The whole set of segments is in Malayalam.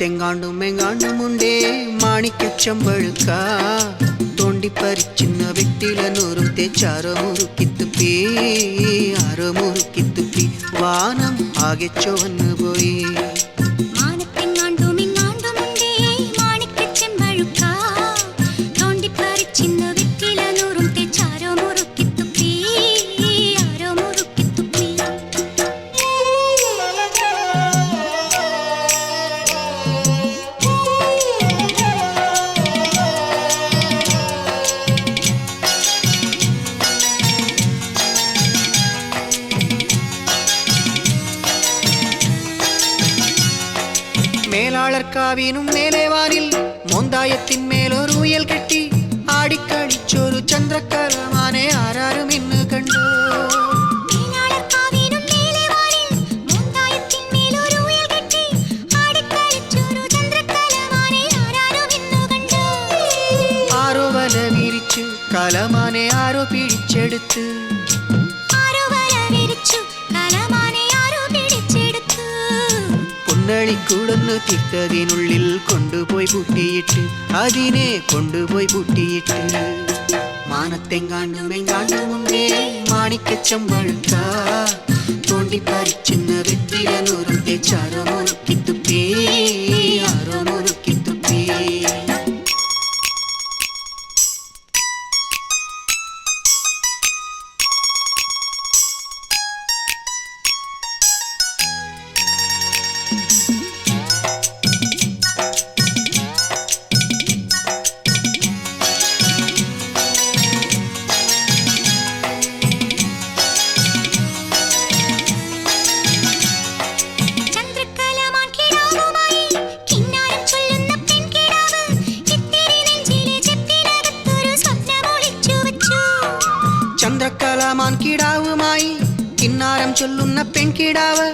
മാനത്തെങ്ങാണ്ടും എങ്ങാണ്ടും ഉണ്ടേ മാണിക്കച്ചമ്പഴുക്ക തോണ്ടിപ്പറിച്ചിന്ന വെട്ടിലനൂറും തെച്ചാരോ മുറുക്കിത്തുപ്പി ആരോ മുറുക്കിത്തുപ്പി വാനം ആകെ ചുവന്നു പോയി മീനാളക്കാവിനും മേലെ വാനിൽ മുന്തായത്തിന്മേലൊരു ഉയൽ കെട്ടി ആടിക്കളിച്ചൊരു ചന്ദ്രക്കലമാനെ ആരാരും ഇന്നു കണ്ടു. ആരോ വല വിരിച്ചു കലമാനെ ആരോ പിടിച്ചെടുത്ത് പൊന്നളിക്കൂടൊന്ന് തിട്ടതിനുള്ളിൽ കൊണ്ടുപോയി പൂട്ടിയിട്ട് അതിനെ കൊണ്ടുപോയി പൂട്ടിയിട്ട് മാനത്തെങ്ങാണ്ടും എങ്ങാണ്ടുമുണ്ടേ മാണിക്കച്ചമ്പഴുക്ക തോണ്ടിപ്പറിച്ചുന്ന വെറ്റില നൂറും തെച്ചാരോ മുറുക്കിത്തുപ്പി ചന്ദ്രക്കലാമാൻ കിടാവുമായി കിന്നാരം ചൊല്ലുന്ന പെൺകിടാവ്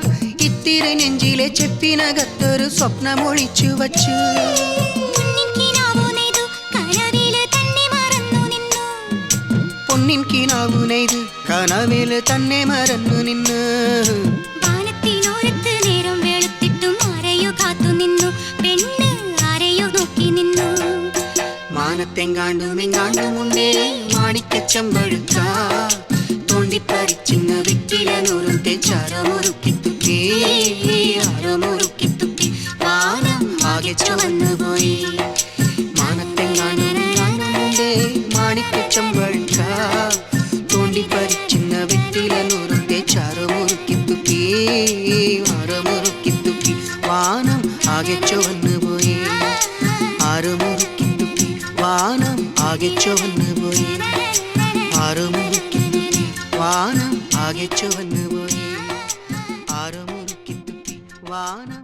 ഇത്തിരി നെഞ്ചിലെ ചെപ്പിനകത്തൊരു സ്വപ്നമൊഴിച്ചു വച്ചു പൊന്നിൻ കിനാവു നെയ്തു കനവില് തന്നെ മറന്നു നിന്നു. മാനത്തെങ്ങാണ്ടും എങ്ങാണ്ടുമുണ്ടേ മാണിക്കച്ചമ്പഴുക്ക തോണ്ടിപ്പറിച്ചിന്ന വെറ്റില നൂറും തെച്ചാരോ മുറുക്കിത്തുപ്പി ആരോ മുറുക്കിത്തുപ്പി വാനം ആകെ ചുവന്നു പോയി. മാനത്തെങ്ങാണ്ടും എങ്ങാണ്ടുമുണ്ടേ മാണിക്കച്ചമ്പഴുക്ക തോണ്ടിപ്പറിച്ചിന്ന വെറ്റില നൂറും തെച്ചാരോ മുറുക്കിത്തുപ്പി വാനം ആകെ ചുവന്നു ചുവന്നു പോയി. ആരോ മുറുക്കിത്തുപ്പി വാനം ആകെ ചുവന്നു പോയി. ആരോ മുറുക്കിത്തുപ്പി വാനം